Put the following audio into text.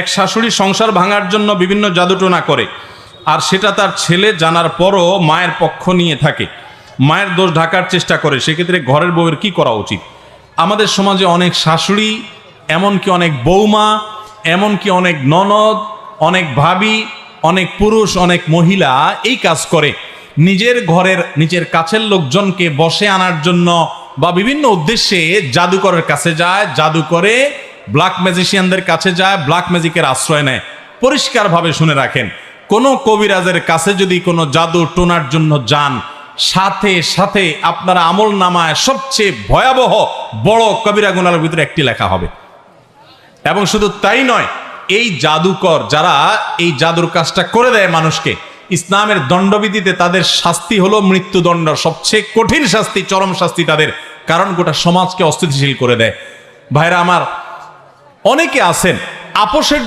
এক শাশুড়ি সংসার ভাঙার জন্য বিভিন্ন জাদুটোনা করে, আর সেটা তার ছেলে জানার পরও মায়ের পক্ষ নিয়ে থাকে। মায়ের দোষ ঢাকার চেষ্টা করে, সেক্ষেত্রে ঘরের বউয়ের কি করা উচিত? আমাদের সমাজে অনেক শাশুড়ি, এমনকি অনেক বৌমা এমনকি অনেক ননদ, অনেক ভাবি, অনেক পুরুষ, অনেক মহিলা এই কাজ করে। নিজের ঘরের, নিজের কাছের লোকজনকে বসে আনার জন্য বা বিভিন্ন উদ্দেশ্যে জাদুকরের কাছে যায়, জাদু করে ব্ল্যাক ম্যাজিশিয়ানদের কাছে যায়, ব্ল্যাক ম্যাজিকের আশ্রয় নেয়। পরিষ্কারভাবে শুনে রাখেন, কোনো কবিরাজের কাছে যদি কোনো জাদু টোনার জন্য যান, সাথে সাথে আপনার আমল নামায় সবচেয়ে ভয়াবহ বড় কবিরা গুনার ভিতরে একটি লেখা হবে। এবং শুধু তাই নয়, এই জাদুকর যারা এই জাদুর কাজটা করে দেয় মানুষকে, ইসলামের দণ্ডবিধিতে তাদের শাস্তি হলো মৃত্যুদণ্ড, সবচেয়ে কঠিন শাস্তি, চরম শাস্তি তাদের, কারণ গোটা সমাজকে অস্থিতিশীল করে দেয়। ভাইরা আমার অনেকে আছেন আপোষের